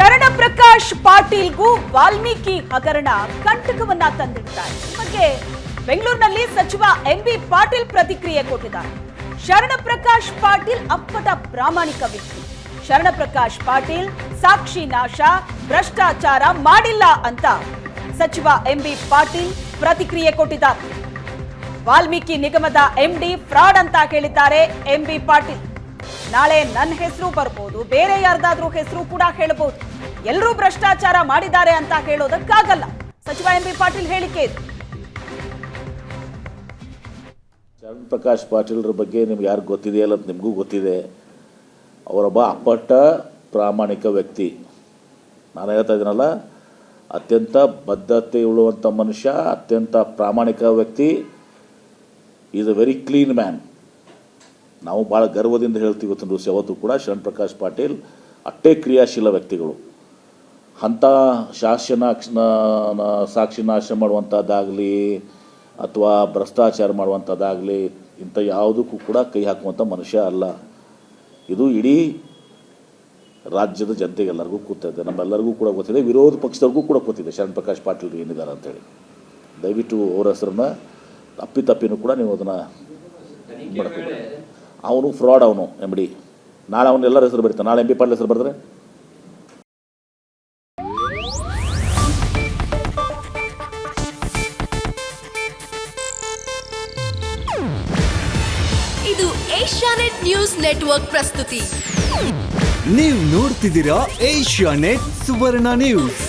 ಶರಣ ಪ್ರಕಾಶ್ ಪಾಟೀಲ್ಗೂ ವಾಲ್ಮೀಕಿ ಹಗರಣ ಕಂಟಕವನ್ನ ತಂದಿಡ್ತಾರೆ. ಬಗ್ಗೆ ಬೆಂಗಳೂರಿನಲ್ಲಿ ಸಚಿವ ಎಂ ಬಿ ಪಾಟೀಲ್ ಪ್ರತಿಕ್ರಿಯೆ ಕೊಟ್ಟಿದ್ದಾರೆ. ಶರಣ ಪ್ರಕಾಶ್ ಪಾಟೀಲ್ ಅಪ್ಪಟ ಪ್ರಾಮಾಣಿಕ ವ್ಯಕ್ತಿ. ಶರಣ ಪ್ರಕಾಶ್ ಪಾಟೀಲ್ ಸಾಕ್ಷಿ ನಾಶ, ಭ್ರಷ್ಟಾಚಾರ ಮಾಡಿಲ್ಲ ಅಂತ ಸಚಿವ ಎಂ ಬಿ ಪಾಟೀಲ್ ಪ್ರತಿಕ್ರಿಯೆ ಕೊಟ್ಟಿದ್ದಾರೆ. ವಾಲ್ಮೀಕಿ ನಿಗಮದ ಎಂಡಿ ಫ್ರಾಡ್ ಅಂತ ಹೇಳಿದ್ದಾರೆ ಎಂ ಬಿ ಪಾಟೀಲ್. ನಾಳೆ ನನ್ನ ಹೆಸರು ಬರ್ಬೋದು, ಬೇರೆ ಯಾರ್ದಾದ್ರೂ ಹೆಸರು ಕೂಡ ಹೇಳ್ಬೋದು. ಎಲ್ಲರೂ ಭ್ರಷ್ಟಾಚಾರ ಮಾಡಿದ್ದಾರೆ ಅಂತ ಹೇಳೋದಕ್ಕಾಗಲ್ಲ. ಸಚಿವ ಎಂ ಬಿ ಪಾಟೀಲ್ ಹೇಳಿಕೆ ಇದು. ಪ್ರಕಾಶ್ ಪಾಟೀಲ್ರ ಬಗ್ಗೆ ನಿಮ್ಗೆ ಯಾರು ಗೊತ್ತಿದೆಯಲ್ಲ ಅಂತ ನಿಮಗೂ ಗೊತ್ತಿದೆ. ಅವರೊಬ್ಬ ಅಪ್ಪಟ್ಟ ಪ್ರಾಮಾಣಿಕ ವ್ಯಕ್ತಿ. ನಾನು ಹೇಳ್ತಾ ಇದ್ದೀನಲ್ಲ, ಅತ್ಯಂತ ಬದ್ಧತೆ ಉಳ್ಳುವಂಥ ಮನುಷ್ಯ, ಅತ್ಯಂತ ಪ್ರಾಮಾಣಿಕ ವ್ಯಕ್ತಿ. Is a very clean man ನಾವು ಭಾಳ ಗರ್ವದಿಂದ ಹೇಳ್ತೀವಿ ಇವತ್ತಿನ ದಿವಸ ಯಾವತ್ತೂ ಕೂಡ ಶರಣ್ ಪ್ರಕಾಶ್ ಪಾಟೀಲ್ ಅಟ್ಟೆ ಕ್ರಿಯಾಶೀಲ ವ್ಯಕ್ತಿಗಳು. ಅಂಥ ಶಾಸನ ಸಾಕ್ಷಿ ನಾಶ ಮಾಡುವಂಥದ್ದಾಗಲಿ, ಅಥವಾ ಭ್ರಷ್ಟಾಚಾರ ಮಾಡುವಂಥದ್ದಾಗಲಿ, ಇಂಥ ಯಾವುದಕ್ಕೂ ಕೂಡ ಕೈ ಹಾಕುವಂಥ ಮನುಷ್ಯ ಅಲ್ಲ. ಇದು ಇಡೀ ರಾಜ್ಯದ ಜನತೆಗೆಲ್ಲರಿಗೂ ಕೂತಿದೆ. ನಮ್ಮೆಲ್ಲರಿಗೂ ಕೂಡ ಗೊತ್ತಿದೆ ವಿರೋಧ ಪಕ್ಷದವ್ರಿಗೂ ಕೂಡ ಗೊತ್ತಿದೆ ಶರಣ್ ಪ್ರಕಾಶ್ ಪಾಟೀಲ್ ಏನಿದ್ದಾರೆ ಅಂತೇಳಿ. ದಯವಿಟ್ಟು ಅವರ ಹೆಸರನ್ನು ತಪ್ಪಿ ತಪ್ಪಿನೂ ಕೂಡ ನೀವು ಅದನ್ನು ಮಾಡ್ತೀವಿ ಅವನು ಫ್ರಾಡ್ ಅವನು ಎಂ ಡಿ ನಾಳೆ ಅವನು ಎಲ್ಲರ ಹೆಸರು ಬರೀತಾನೆ. ನಾಳೆ ಎಂ ಪಿ ಪಾಟೀಲ್ ಹೆಸರು ಬರ್ತಾರೆ ಇದು ಏಷ್ಯಾನೆಟ್ ನ್ಯೂಸ್ ನೆಟ್ವರ್ಕ್ ಪ್ರಸ್ತುತಿ. ನೀವು ನೋಡ್ತಿದ್ದೀರಾ ಏಷ್ಯಾನೆಟ್ ಸುವರ್ಣ ನ್ಯೂಸ್.